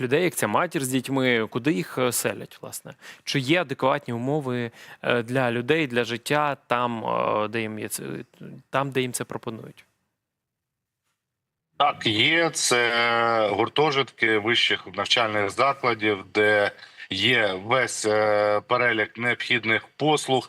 людей, як ця матір з дітьми, куди їх е, селять, власне? Чи є адекватні умови е, для людей, для життя там, е, де їм є це, там, де їм це пропонують? Так, є це гуртожитки вищих навчальних закладів, де є весь перелік необхідних послуг.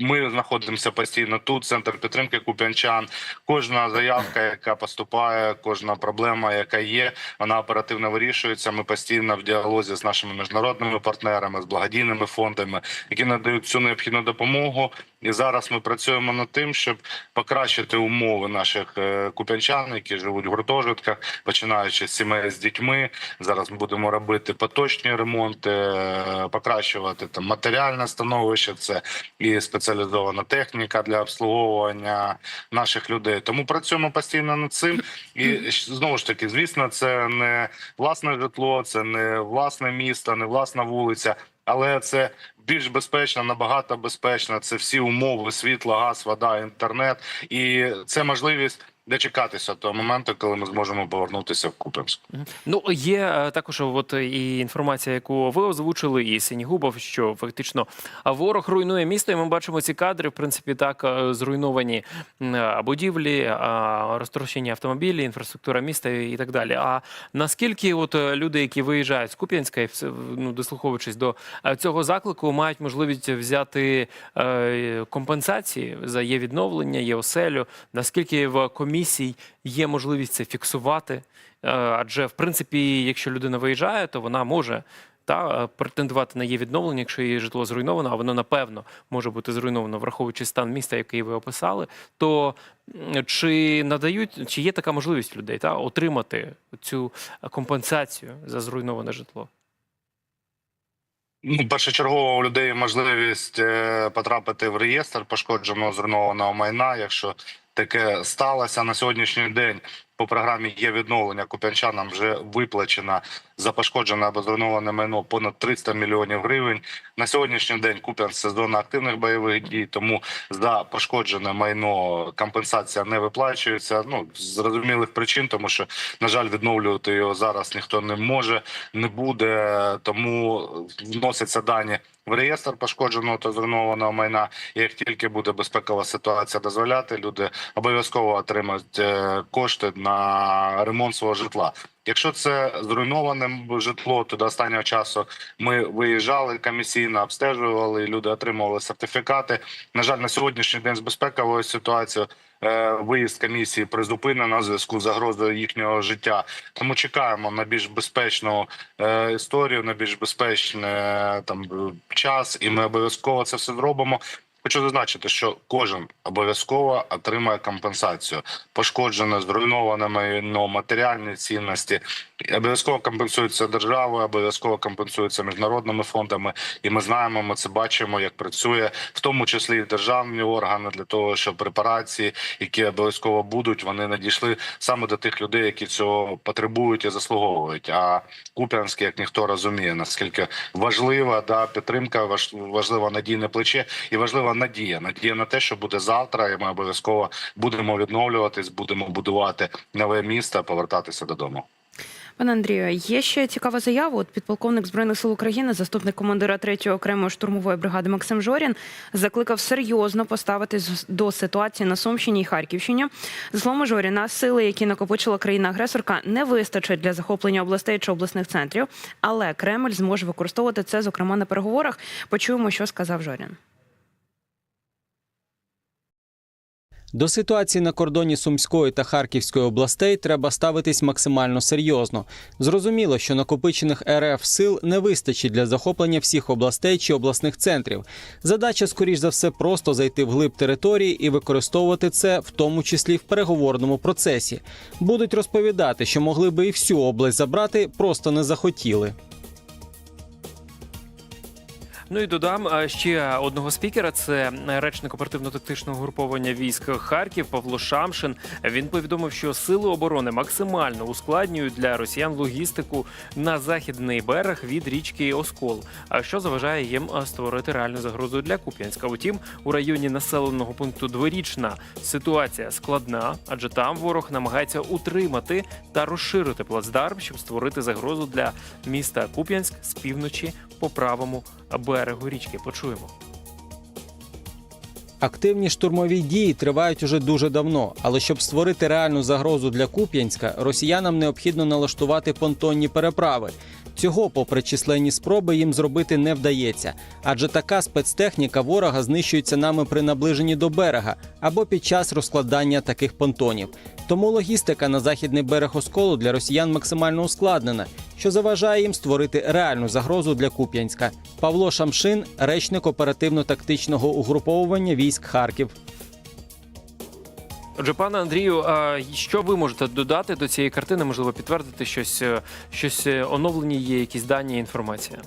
Ми знаходимося постійно тут, центр підтримки куп'янчан. Кожна заявка, яка поступає, кожна проблема, яка є, вона оперативно вирішується. Ми постійно в діалозі з нашими міжнародними партнерами, з благодійними фондами, які надають цю необхідну допомогу. І зараз ми працюємо над тим, щоб покращити умови наших е, куп'янчан, які живуть в гуртожитках, починаючи з сімей з дітьми. Зараз ми будемо робити поточні ремонти, е, покращувати там матеріальне становище. Це і спеціалізована техніка для обслуговування наших людей. Тому працюємо постійно над цим. І знову ж таки, звісно, це не власне житло, це не власне місто, не власна вулиця. Але це більш безпечно, набагато безпечно. Це всі умови: світло, газ, вода, інтернет, і це можливість дочекатися того моменту, коли ми зможемо повернутися в Купенськ. Ну, є е, також от і інформація, яку ви озвучили, і Синігубов, що фактично ворог руйнує місто, і ми бачимо ці кадри, в принципі, так е, зруйновані будівлі, а, розтрощені автомобілі, інфраструктура міста і так далі. А наскільки от е, люди, які виїжджають з Куп'янська, і ну, дослуховуючись до е, цього заклику, мають можливість взяти е, компенсації за є відновлення, є оселю, наскільки в комісії є можливість це фіксувати? Е, Адже, в принципі, якщо людина виїжджає, то вона може та, е, претендувати на її відновлення, якщо її житло зруйновано, а воно напевно може бути зруйновано, враховуючи стан міста, який ви описали. То чи надають, чи є така можливість людей та, отримати цю компенсацію за зруйноване житло? Ну, першочергово у людей можливість е, потрапити в реєстр пошкодженого зруйнованого майна, якщо таке сталося на сьогоднішній день. По програмі є відновлення куп'янчанам вже виплачено за пошкоджене або зруйноване майно понад 300 мільйонів гривень. На сьогоднішній день Куп'янськ це зона активних бойових дій, тому за пошкоджене майно компенсація не виплачується. Ну з зрозумілих причин, тому що на жаль, відновлювати його зараз ніхто не може, не буде. Тому вносяться дані в реєстр пошкодженого та зруйнованого майна. І як тільки буде безпекова ситуація дозволяти, люди обов'язково отримають е, кошти на ремонт свого житла. Якщо це зруйноване житло, то до останнього часу ми виїжджали комісійно, обстежували, люди отримували сертифікати. На жаль, на сьогоднішній день з безпековою ситуацією виїзд комісії призупинено на зв'язку з загрозою їхнього життя. Тому чекаємо на більш безпечну е, історію, на більш безпечний е, там е, час, і ми обов'язково це все зробимо. Хочу зазначити, що кожен обов'язково отримає компенсацію. Пошкоджене, зруйноване майно, матеріальні цінності. Обов'язково компенсується державою, обов'язково компенсується міжнародними фондами. І ми знаємо, ми це бачимо, як працює, в тому числі і державні органи для того, щоб репарації, які обов'язково будуть, вони надійшли саме до тих людей, які цього потребують і заслуговують. А Куп'янський, як ніхто розуміє, наскільки важлива да підтримка, важ- важливо надійне плече і важлива надія. Надія на те, що буде завтра, і ми обов'язково будемо відновлюватись, будемо будувати нове місто, повертатися додому. Пане Андрію, є ще цікава заява. От підполковник збройних сил України, заступник командира 3-ї окремої штурмової бригади Максим Жорін закликав серйозно поставитись до ситуації на Сумщині і Харківщині. За словами Жоріна, сили, які накопичила країна-агресорка, не вистачить для захоплення областей чи обласних центрів, але Кремль зможе використовувати це, зокрема на переговорах. Почуємо, що сказав Жорін. До ситуації на кордоні Сумської та Харківської областей треба ставитись максимально серйозно. Зрозуміло, що накопичених РФ сил не вистачить для захоплення всіх областей чи обласних центрів. Задача, скоріш за все, просто зайти в глиб території і використовувати це, в тому числі в переговорному процесі. Будуть розповідати, що могли би і всю область забрати, просто не захотіли. Ну і додам ще одного спікера. Це речник оперативно-тактичного груповання військ Харків Павло Шамшин. Він повідомив, що сили оборони максимально ускладнюють для росіян логістику на західний берег від річки Оскол. А що заважає їм створити реальну загрозу для Куп'янська? Утім, у районі населеного пункту Дворічна ситуація складна, адже там ворог намагається утримати та розширити плацдарм, щоб створити загрозу для міста Куп'янськ з півночі по правому берегу річки. Почуємо. Активні штурмові дії тривають уже дуже давно, але щоб створити реальну загрозу для Куп'янська, росіянам необхідно налаштувати понтонні переправи. Цього, попри численні спроби, їм зробити не вдається, адже така спецтехніка ворога знищується нами при наближенні до берега або під час розкладання таких понтонів. Тому логістика на західний берег осколу для росіян максимально ускладнена, що заважає їм створити реальну загрозу для Куп'янська. Павло Шамшин, речник оперативно-тактичного угруповування військ Харків. Отже, пане Андрію, а що ви можете додати до цієї картини? Можливо, підтвердити щось, е, щось е, оновлені є, якісь дані, інформація.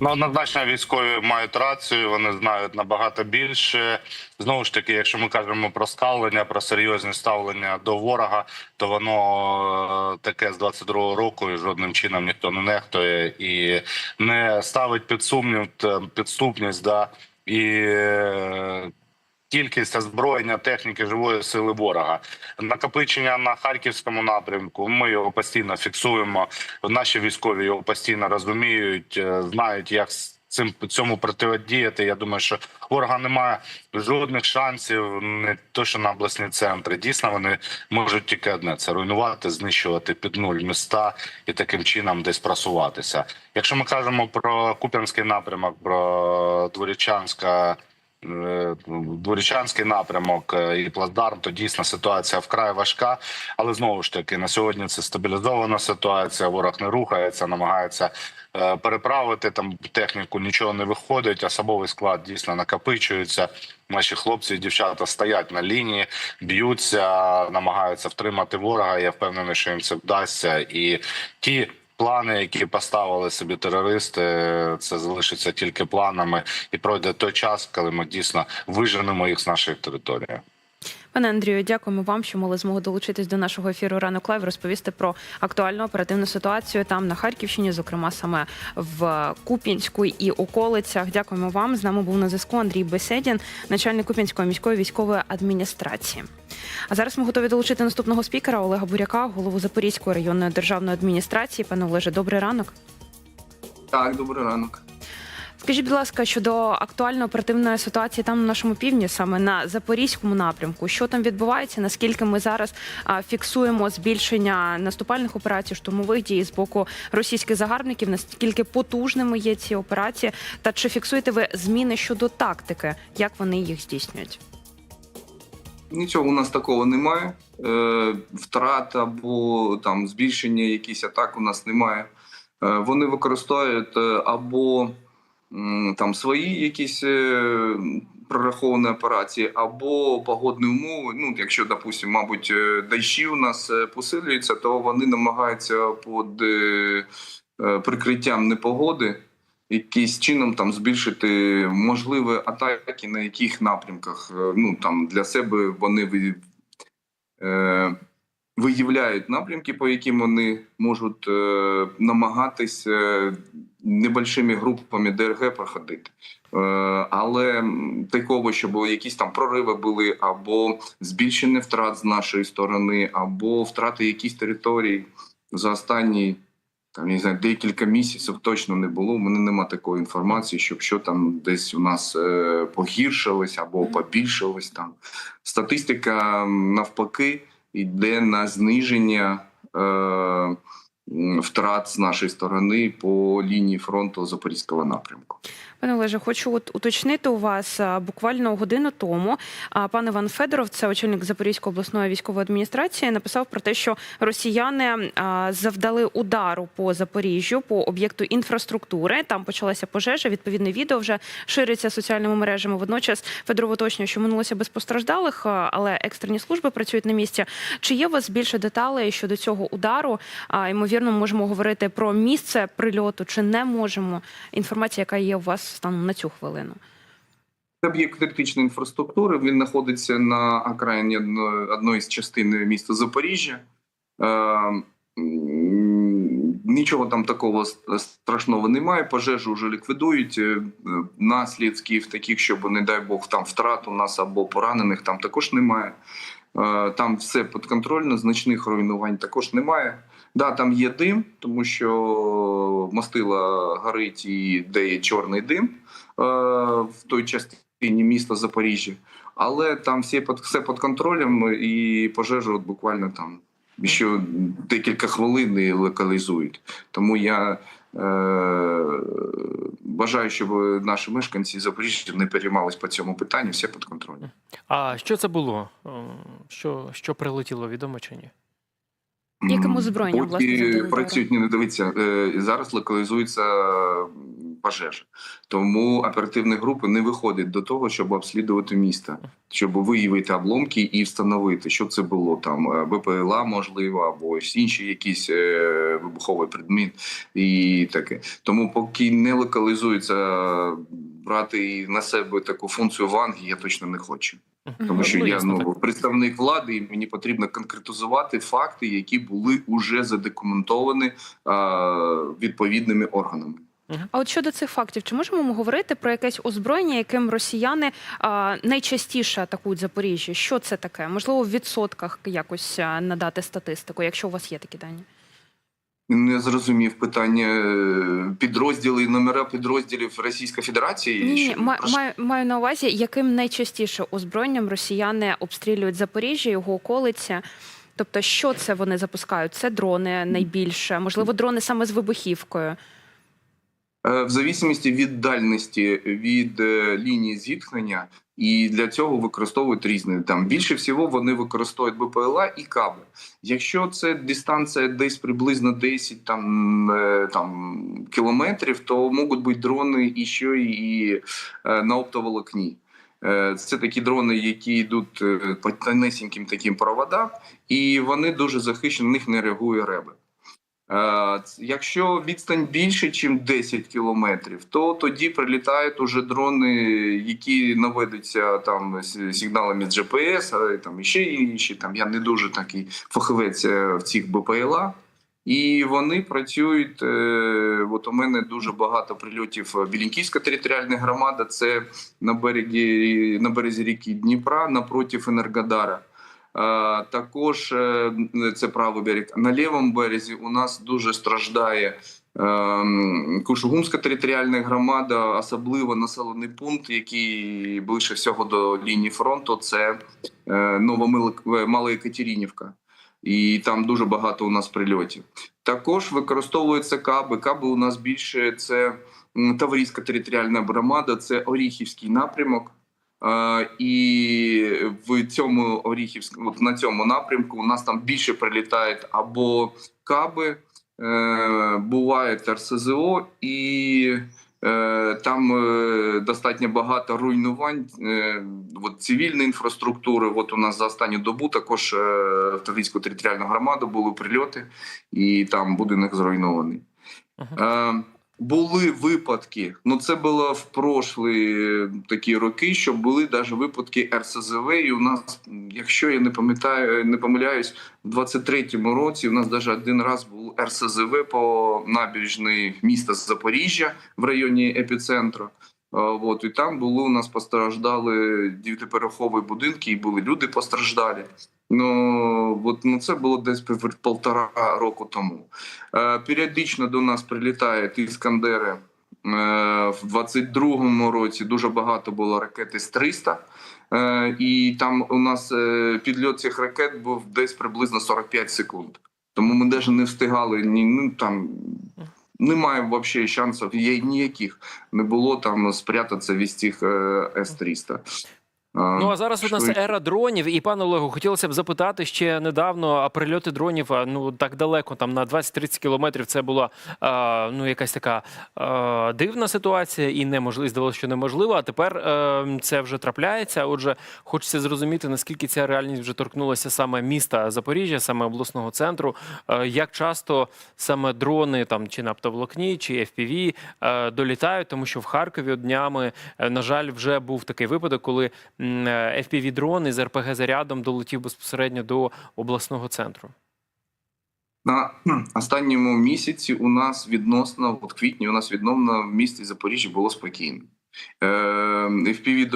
Ну, однозначно військові мають рацію, вони знають набагато більше. Знову ж таки, якщо ми кажемо про ставлення, про серйозне ставлення до ворога, то воно е, таке з 22-го року і жодним чином ніхто не нехтує і не ставить під сумнів підступність да, і кількість озброєння техніки живої сили ворога. Накопичення на харківському напрямку. Ми його постійно фіксуємо. Наші військові його постійно розуміють, е, знають, як цим цьому протидіяти. Я думаю, що ворога немає жодних шансів, не то, що на обласні центри. Дійсно, вони можуть тільки одне це руйнувати, знищувати під нуль міста і таким чином десь просуватися. Якщо ми кажемо про Куп'янський напрямок, про Дворічанська. Е, Дворічанський напрямок е, і плацдарм, то дійсно ситуація вкрай важка. Але знову ж таки на сьогодні це стабілізована ситуація. Ворог не рухається, намагається е, переправити там техніку. Нічого не виходить. Особовий склад дійсно накопичується. Наші хлопці і дівчата стоять на лінії, б'ються, намагаються втримати ворога. Я впевнений, що їм це вдасться. І ті плани, які поставили собі терористи, це залишиться тільки планами, і пройде той час, коли ми дійсно виженемо їх з нашої території. Пане Андрію, дякуємо вам, що мали змогу долучитись до нашого ефіру ранок лайв, розповісти про актуальну оперативну ситуацію там на Харківщині, зокрема саме в Куп'янську і околицях. Дякуємо вам. З нами був на зв'язку Андрій Беседін, начальник Куп'янської міської військової адміністрації. А зараз ми готові долучити наступного спікера Олега Буряка, голову Запорізької районної державної адміністрації. Пане Олеже, добрий ранок. Так, добрий ранок. Скажіть, будь ласка, щодо актуальної оперативної ситуації там на нашому півдні, саме на запорізькому напрямку, що там відбувається? Наскільки ми зараз фіксуємо збільшення наступальних операцій, штурмових дій з боку російських загарбників? Наскільки потужними є ці операції? Та чи фіксуєте ви зміни щодо тактики, як вони їх здійснюють? Нічого у нас такого немає. Е, втрат або там збільшення якихось атак у нас немає. Е, вони використовують е, або там свої якісь е, прораховані операції, або погодні умови. Ну, якщо, допустимо, мабуть, е, дощі у нас е, посилюються, то вони намагаються під прикриттям непогоди якийсь чином там збільшити можливі атаки на яких напрямках. Ну там для себе вони виявляють напрямки, по яким вони можуть е, намагатись е, небольшими групами ДРГ проходити. Е, але такого, щоб якісь там прориви були, або збільшення втрат з нашої сторони, або втрати якісь територій за останні там не знаю, декілька місяців точно не було. У мене нема такої інформації, щоб що там десь у нас е, погіршилось або побільшилось там. Статистика навпаки йде на зниження е, втрат з нашої сторони по лінії фронту Запорізького напрямку. Пане Олеже, хочу от уточнити у вас буквально годину тому. а, Пан Іван Федоров, це очільник Запорізької обласної військової адміністрації, написав про те, що росіяни завдали удару по Запоріжжю, по об'єкту інфраструктури. Там почалася пожежа. Відповідне відео вже шириться соціальними мережами. Водночас Федоров уточнює, що минулося без постраждалих, але екстрені служби працюють на місці. Чи є у вас більше деталей щодо цього удару? Ймовірно, ймовірно можемо говорити про місце прильоту, чи не можемо? Інформація, яка є у вас станом на цю хвилину. Це об'єкт критичної інфраструктури. Він знаходиться на окраїні одної, з частин міста Запоріжжя. Е, Нічого там такого страшного немає. Пожежу вже ліквідують. Е, Наслідків таких, щоб, не дай Бог, там втрат у нас або поранених там також немає. Е, Там все підконтрольно, значних руйнувань також немає. Да, там є дим, тому що мастила горить і де є чорний дим е, в той частині міста Запоріжжя. Але там всі під, все під контролем і пожежу от буквально там ще декілька хвилин локалізують. Тому я е, бажаю, щоб наші мешканці Запоріжжя не переймались по цьому питанню, все під контролем. А що це було? Що, що прилетіло, відомо чи ні? Яким М, озброєнням, власне, працюють? Не дивіться е, зараз. Локалізується пожежа, тому оперативні групи не виходять до того, щоб обслідувати місто, щоб виявити обломки і встановити, що це було там е, БПЛА, можливо, або інші якісь е, вибуховий предмет і таке. Тому поки не локалізується брати на себе таку функцію ванги, я точно не хочу. Тому що я ну представник влади, і мені потрібно конкретизувати факти, які були уже задокументовані а, відповідними органами. А от щодо цих фактів, чи можемо ми говорити про якесь озброєння, яким росіяни а, найчастіше атакують Запоріжжя? Що це таке? Можливо, в відсотках якось надати статистику, якщо у вас є такі дані? Не зрозумів питання е, підрозділи, номера підрозділів Російської Федерації. Ні, маю, маю на увазі, яким найчастіше озброєнням росіяни обстрілюють Запоріжжя, його околиці. Тобто, що це вони запускають? Це дрони найбільше, можливо, дрони саме з вибухівкою. Е, В зависимості від дальності від е, лінії зіткнення, і для цього використовують різні. Там більше всього вони використовують БПЛА і каби. Якщо це дистанція десь приблизно 10 там, е, там, кілометрів, то можуть бути дрони і ще і е, на оптоволокні. Е, Це такі дрони, які йдуть по тонесеньким таким проводам, і вони дуже захищені, на них не реагує реби. Е, Якщо відстань більше, ніж 10 кілометрів, то тоді прилітають уже дрони, які наведуться там сигналами з GPS, а там ще інші. Там я не дуже такий фахівець е, в цих БПЛА. І вони працюють. Е, от у мене дуже багато прильотів. Білінківська територіальна громада. Це на берегі на березі ріки Дніпра напроти Енергодара. Е, Також е, це правий берег. На лівому березі у нас дуже страждає ем, Кушугумська територіальна громада, особливо населений пункт, який ближче всього до лінії фронту. Це е, Новомала Екатеринівка. І там дуже багато у нас прильотів. Також використовуються каби. Каби у нас більше це Таврійська територіальна громада, це Оріхівський напрямок. Е, І в цьому Оріхівському, на цьому напрямку, у нас там більше прилітають або каби, е, бувають РСЗО, і е, там достатньо багато руйнувань от, цивільної інфраструктури. От у нас за останню добу також в Таврійську територіальну громаду були прильоти, і там будинок зруйнований. Е, були випадки, ну це було в прошлі такі роки, що були навіть випадки РСЗВ. І у нас, якщо я не пам'ятаю, не помиляюсь, в 23-му році у нас навіть один раз був РСЗВ по набережній міста Запоріжжя в районі епіцентру. От і там були у нас постраждали дев'ятиповерхові будинки, і були люди постраждалі. Ну от ну це було десь пів- полтора року тому. Е, періодично до нас прилітають іскандери. Е, в 22-му році дуже багато було ракет С-300. Е, і там у нас е, підльот цих ракет був десь приблизно 45 секунд. Тому ми навіть не встигали ні ну там. Немає взагалі шансів ніяких не було там спрятатися від цих е, С-300. Ну а зараз у нас ера дронів, і пане Олегу, хотілося б запитати ще недавно, а прильоти дронів ну так далеко, там на 20-30 кілометрів. Це була ну якась така дивна ситуація, і неможливо здавалося, що неможливо. А тепер е, це вже трапляється. Отже, хочеться зрозуміти, наскільки ця реальність вже торкнулася саме міста Запоріжжя, саме обласного центру. Е, як часто саме дрони там чи на оптоволокні, чи FPV е, долітають, тому що в Харкові днями, е, на жаль, вже був такий випадок, коли е, FPV-дрон із РПГ зарядом долетів безпосередньо до обласного центру. На останньому місяці у нас відносно, от квітні, у нас відносно в місті Запоріжжя було спокійно. Е, fpv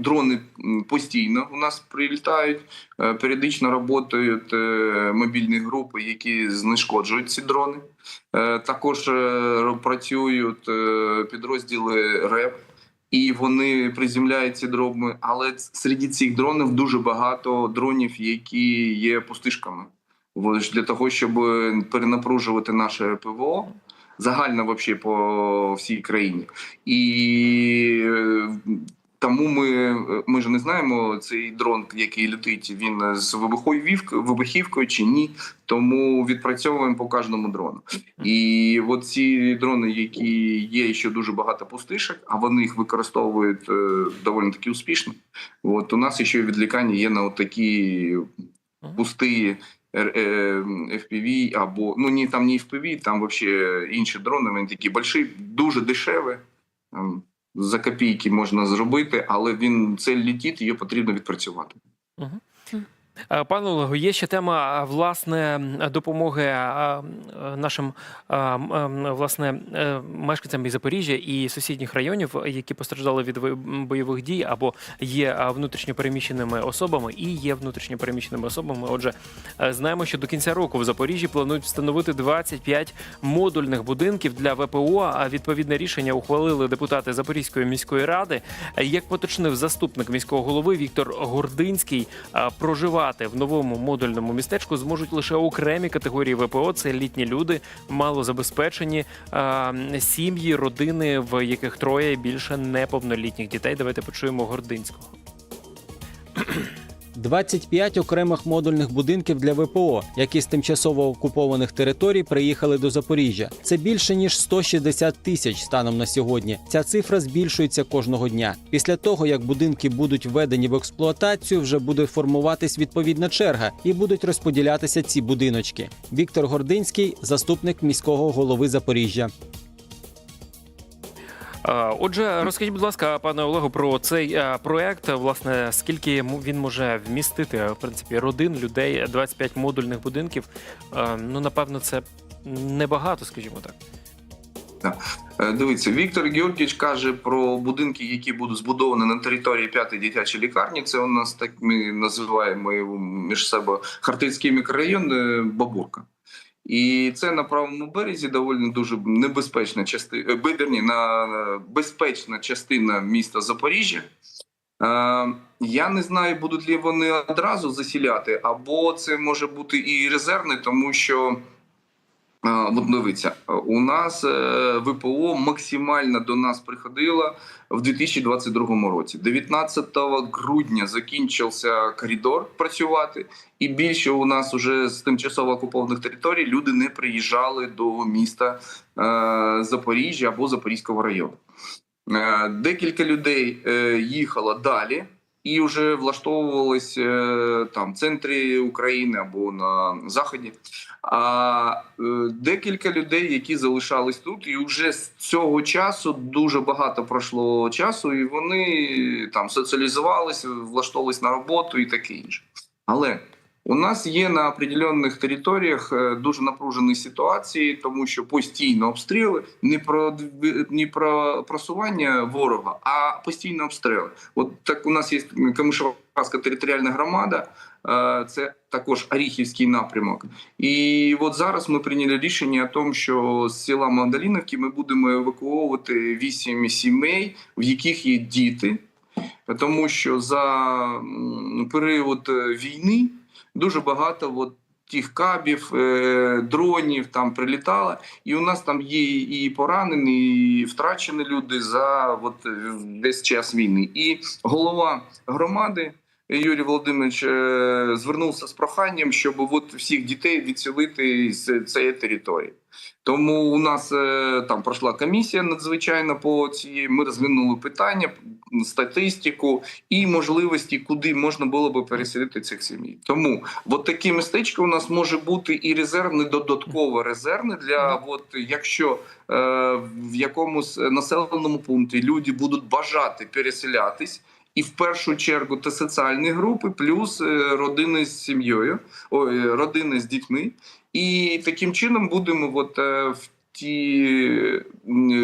дрони постійно у нас прилітають, е, періодично працюють мобільні групи, які знешкоджують ці дрони. Також працюють підрозділи РЕП. І вони приземляють ці дрони, але серед цих дронів дуже багато дронів, які є пустишками. Для того, щоб перенапружувати наше ПВО загально взагалі, по всій країні. І е, тому ми, ми ж не знаємо цей дрон, який летить, він з вибуховівкою, вибухівкою чи ні. Тому відпрацьовуємо по кожному дрону. І от ці дрони, які є ще дуже багато пустишок, а вони їх використовують е, доволі таки успішно. От у нас ще відлікання є на такі пусті е, FPV або ну ні, там не FPV, там вообще інші дрони. Вони такі больші, дуже дешеві. За копійки можна зробити, але він це літіт, її потрібно відпрацювати. Е, Пане Олегу, є ще тема власне допомоги а, нашим власне е, мешканцям і Запоріжжя і сусідніх районів, які постраждали від бойових дій або є а, внутрішньо переміщеними особами і є внутрішньо переміщеними особами. Отже, е, знаємо, що до кінця року в Запоріжжі планують встановити 25 модульних будинків для ВПО. А відповідне рішення ухвалили депутати Запорізької міської ради. Е, Як поточнив заступник міського голови Віктор Гординський, а, проживати в новому модульному містечку зможуть лише окремі категорії ВПО. Це літні люди, малозабезпечені сім'ї, родини, в яких троє більше неповнолітніх дітей. Давайте почуємо Гординського. 25 окремих модульних будинків для ВПО, які з тимчасово окупованих територій приїхали до Запоріжжя. Це більше ніж 160 тисяч станом на сьогодні. Ця цифра збільшується кожного дня. Після того, як будинки будуть введені в експлуатацію, вже буде формуватись відповідна черга і будуть розподілятися ці будиночки. Віктор Гординський, заступник міського голови Запоріжжя. Отже, розкажіть, будь ласка, пане Олегу, про цей е, проект. Власне, скільки він може вмістити в принципі родин, людей, 25 модульних будинків. Е, Ну, напевно, це небагато, скажімо так. Е, Дивіться, Віктор Георгійович каже про будинки, які будуть збудовані на території п'ятої дитячої лікарні. Це у нас так ми називаємо його між себе Хартицький мікрорайон Бабурка. І це на правому березі доволі дуже небезпечна частина, бидерні на на безпечна частина міста Запоріжжя. Е, я не знаю, будуть ли вони одразу засіляти, або це може бути і резервне, тому що е, от дивіться, у нас е, ВПО максимально до нас приходило в 2022 році. 19 грудня закінчився коридор працювати, і більше у нас уже з тимчасово окупованих територій люди не приїжджали до міста е, Запоріжжя або Запорізького району. Е, Декілька людей їхало далі і вже влаштовувались е, там в центрі України або на заході. А е, декілька людей, які залишались тут, і вже з цього часу дуже багато пройшло часу, і вони там соціалізувалися, влаштовувались на роботу і таке інше. Але у нас є на определених територіях е, дуже напружені ситуації, тому що постійно обстріли не про не про просування ворога, а постійно обстріли. От так у нас є Камишевська територіальна громада. е, Це також Оріхівський напрямок. І от зараз ми прийняли рішення о тому, що з села Магдаліновки ми будемо евакуовувати вісім сімей, в яких є діти, тому що за період е, війни дуже багато от тих кабів, е, дронів там прилітало. І у нас там є і поранені, і втрачені люди за от, десь час війни. І голова громади. Юрій Володимирович е, звернувся з проханням, щоб от всіх дітей відселити з цієї території. Тому у нас е, там пройшла комісія надзвичайна по цій. Ми розглянули питання, статистику і можливості, куди можна було би переселити цих сімей. Тому от таке містечко у нас може бути і резервне, додатково резервне для от якщо е, в якомусь населеному пункті люди будуть бажати переселятись. І в першу чергу це соціальні групи, плюс е, родини з сім'єю, ой, родини з дітьми. І таким чином будемо от, е, в ті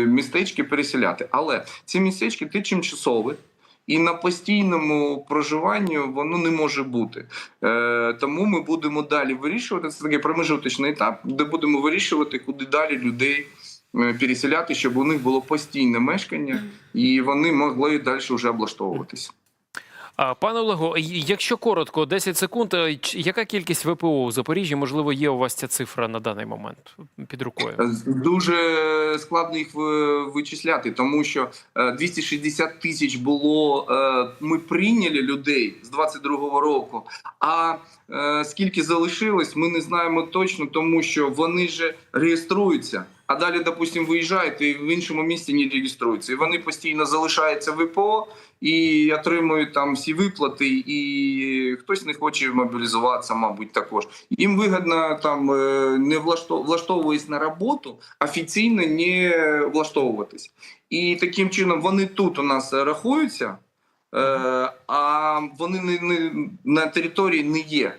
містечки переселяти. Але ці містечки ти тимчасові. І на постійному проживанні воно не може бути. Е, тому ми будемо далі вирішувати. Це такий промежуточний етап, де будемо вирішувати, куди далі людей е, переселяти, щоб у них було постійне мешкання, і вони могли далі вже облаштовуватися. Пане Олего, якщо коротко, 10 секунд, е, яка кількість ВПО у Запоріжжі? Можливо, є у вас ця цифра на даний момент під рукою? Дуже складно їх вичисляти, тому що е, 260 тисяч було. е, Ми прийняли людей з 22-го року. А е, скільки залишилось, ми не знаємо точно, тому що вони же реєструються. А далі, допустимо, виїжджають і в іншому місці не реєструються. І вони постійно залишаються в ВПО і отримують там всі виплати, і хтось не хоче мобілізуватися, мабуть, також. Їм вигідно там е, не влаштовуватись на роботу, офіційно не влаштовуватись. І таким чином вони тут у нас рахуються, е, а вони не, на території не є.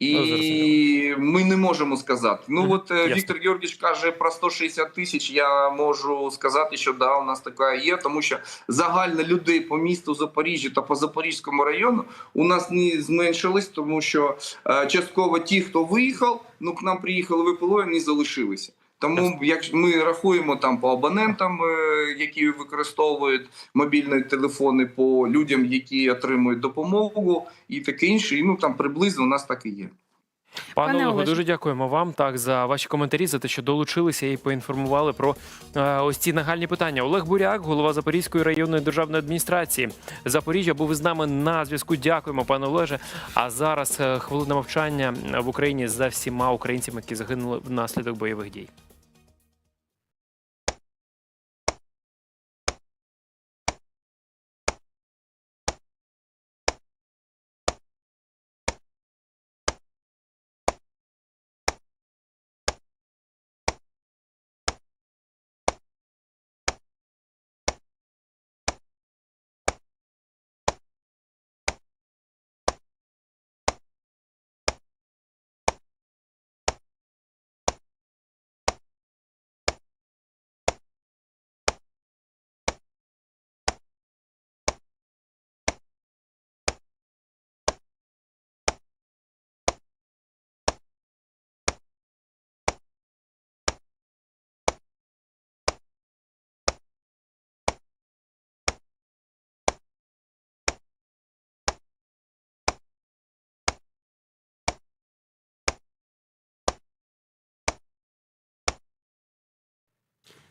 Ну, І ми не можемо сказати. Ну от е, ясно. Віктор Георгійович каже про 160 тисяч. Я можу сказати, що да, у нас така є, тому що загально людей по місту Запоріжжя та по Запорізькому району у нас не зменшились, тому що е, частково ті, хто виїхав, ну к нам приїхали випило, вони залишилися. Тому як ми рахуємо там по абонентам, е, які використовують мобільні телефони, по людям, які отримують допомогу, і таке інше, і ну там приблизно у нас так і є. Пане Пане Олего, дуже дякуємо вам так за ваші коментарі, за те, що долучилися і поінформували про е, ось ці нагальні питання. Олег Буряк, голова Запорізької районної державної адміністрації Запоріжжя, був із нами на зв'язку. Дякуємо, пане Олеже. А зараз е, хвилина мовчання в Україні за всіма українцями, які загинули внаслідок бойових дій.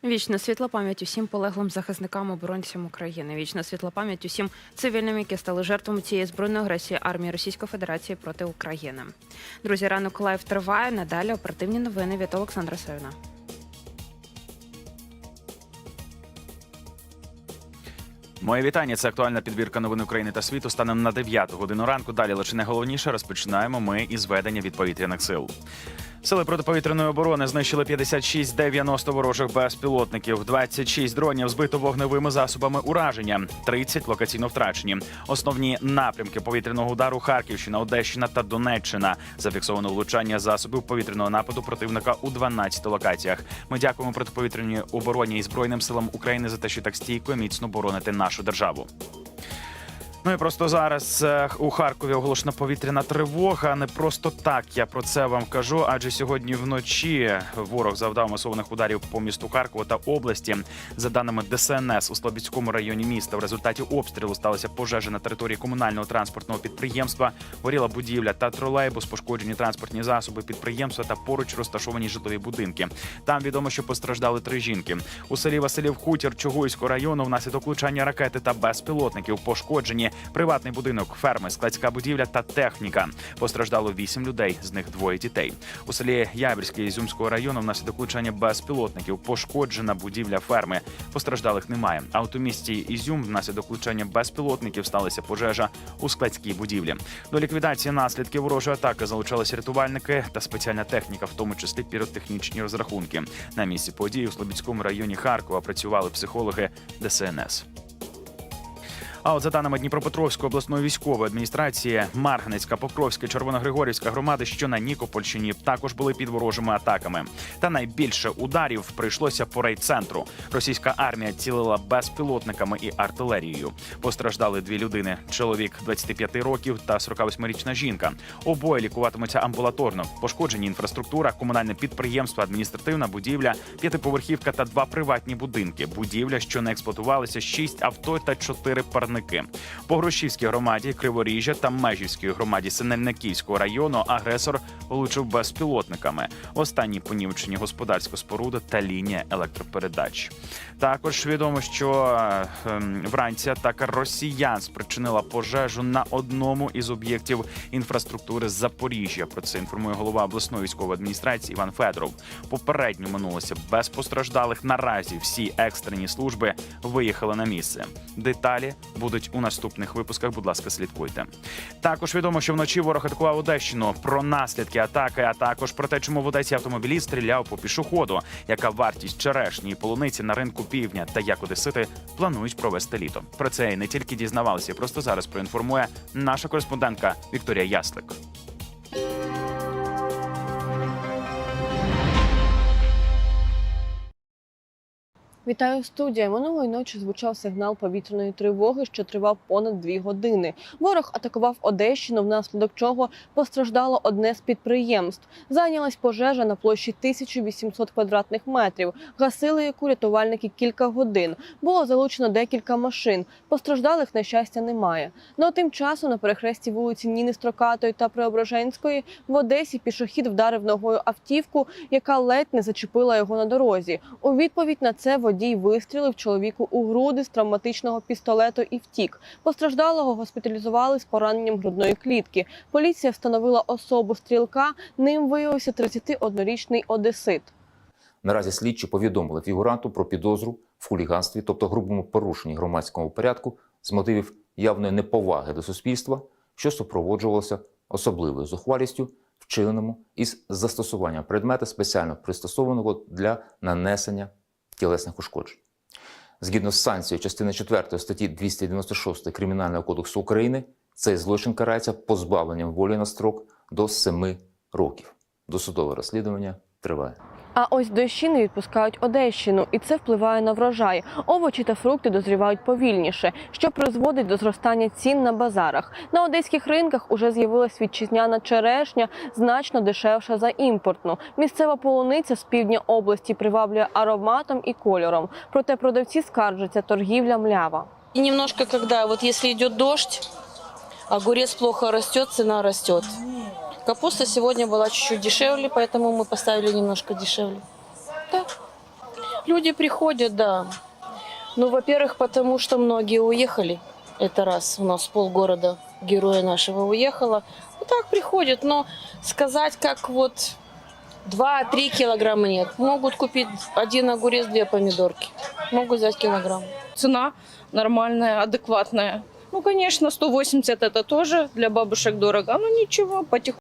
Вічна світла пам'ять усім полеглим захисникам оборонцям України. Вічна світла пам'ять усім цивільним, які стали жертвами цієї збройної агресії армії Російської Федерації проти України. Друзі, ранок лайв триває. Надалі оперативні новини від Олександра Савіна. Моє вітання. Це актуальна підбірка новин України та світу. Станом на 9 годину ранку. Далі лише найголовніше розпочинаємо ми із ведення від повітряних сил. Сили протиповітряної оборони знищили 56-90 ворожих безпілотників, 26 дронів збито вогневими засобами ураження, 30 локаційно втрачені. Основні напрямки повітряного удару Харківщина, Одещина та Донеччина. Зафіксовано влучання засобів повітряного нападу противника у 12 локаціях. Ми дякуємо протиповітряній обороні і збройним силам України за те, що так стійко і міцно бороните нашу державу. Ну і просто зараз е, у Харкові оголошена повітряна тривога. Не просто так я про це вам кажу. Адже сьогодні вночі ворог завдав масованих ударів по місту Харкова та області. За даними ДСНС у Слобідському районі міста, в результаті обстрілу сталася пожежа на території комунального транспортного підприємства. Горіла будівля та тролейбус, пошкоджені транспортні засоби підприємства та поруч розташовані житлові будинки. Там відомо, що постраждали три жінки. У селі Василів Хутір Чугуйського району внаслідок влучання ракети та безпілотників пошкоджені приватний будинок, ферми, складська будівля та техніка. Постраждало вісім людей, з них двоє дітей. У селі Ябірське Ізюмського району внаслідок влучання безпілотників пошкоджена будівля ферми. Постраждалих немає. А от у місті Ізюм внаслідок влучання безпілотників сталася пожежа у складській будівлі. До ліквідації наслідків ворожої атаки залучалися рятувальники та спеціальна техніка, в тому числі піротехнічні розрахунки. На місці події у Слобідському районі Харкова працювали психологи ДСНС. А от за даними Дніпропетровської обласної військової адміністрації, Марганецька, Покровська, Червоногригорівська громади, що на Нікопольщині, також були під ворожими атаками. Та найбільше ударів прийшлося по райцентру. Російська армія цілила безпілотниками і артилерією. Постраждали дві людини: чоловік 25 років та 48-річна жінка. Обоє лікуватимуться амбулаторно. Пошкоджені інфраструктура, комунальне підприємство, адміністративна будівля, п'ятиповерхівка та два приватні будинки. Будівля, що не експлуатувалися, шість авто та чотири парники. По Грушівській громаді, Криворіжжя та Межівській громаді Синельниківського району агресор влучив безпілотниками. Останні понівчені господарська споруда та лінія електропередач. Також відомо, що ем, вранці атака росіян спричинила пожежу на одному із об'єктів інфраструктури Запоріжжя. Про це інформує голова обласної військової адміністрації Іван Федоров. Попередньо минулося без постраждалих. Наразі всі екстрені служби виїхали на місце. Деталі будуть у наступних випусках. Будь ласка, слідкуйте. Також відомо, що вночі ворог атакував Одещину про наслідки атаки, а також про те, чому в Одесі автомобіліст стріляв по пішоходу, яка вартість черешні і полуниці на ринку півдня та як одесити планують провести літо. Про це і не тільки дізнавалися, просто зараз проінформує наша кореспондентка Вікторія Яслик. Вітаю студія. Минулої ночі звучав сигнал повітряної тривоги, що тривав понад дві години. Ворог атакував Одещину, внаслідок чого постраждало одне з підприємств. Зайнялась пожежа на площі 1800 квадратних метрів. Гасили яку рятувальники кілька годин. Було залучено декілька машин. Постраждалих на щастя немає. Ну а тим часом на перехресті вулиці Ніни Строкатої та Преображенської в Одесі пішохід вдарив ногою автівку, яка ледь не зачепила його на дорозі. У відповідь на це водій вистрілив чоловіку у груди з травматичного пістолету і втік. Постраждалого госпіталізували з пораненням грудної клітки. Поліція встановила особу стрілка. Ним виявився 31-річний одесит. Наразі слідчі повідомили фігуранту про підозру в хуліганстві, тобто грубому порушенні громадського порядку з мотивів явної неповаги до суспільства, що супроводжувалося особливою зухвалістю, вчиненому із застосуванням предмета спеціально пристосованого для нанесення тілесних ушкоджень. Згідно з санкцією частини 4 статті 296 Кримінального кодексу України, цей злочин карається позбавленням волі на строк до 7 років. Досудове розслідування триває. А ось дощі не відпускають Одещину, і це впливає на врожай. Овочі та фрукти дозрівають повільніше, що призводить до зростання цін на базарах. На одеських ринках уже з'явилась вітчизняна черешня, значно дешевша за імпортну. Місцева полуниця з півдня області приваблює ароматом і кольором. Проте продавці скаржаться, торгівля млява. И немножко, когда вот если идет дождь, огурец плохо растет, цена растет. Капуста сегодня была чуть-чуть дешевле, поэтому мы поставили немножко дешевле. Да. Люди приходят, да. Ну, во-первых, потому что многие уехали. Это раз. У нас полгорода героя нашего уехало. Ну, так приходят, но сказать, как вот 2-3 килограмма нет. Могут купить один огурец, две помидорки. Могут взять килограмм. цена нормальная, адекватная. Ну, конечно, 180 это тоже для бабушек дорого, но ничего, потихоньку.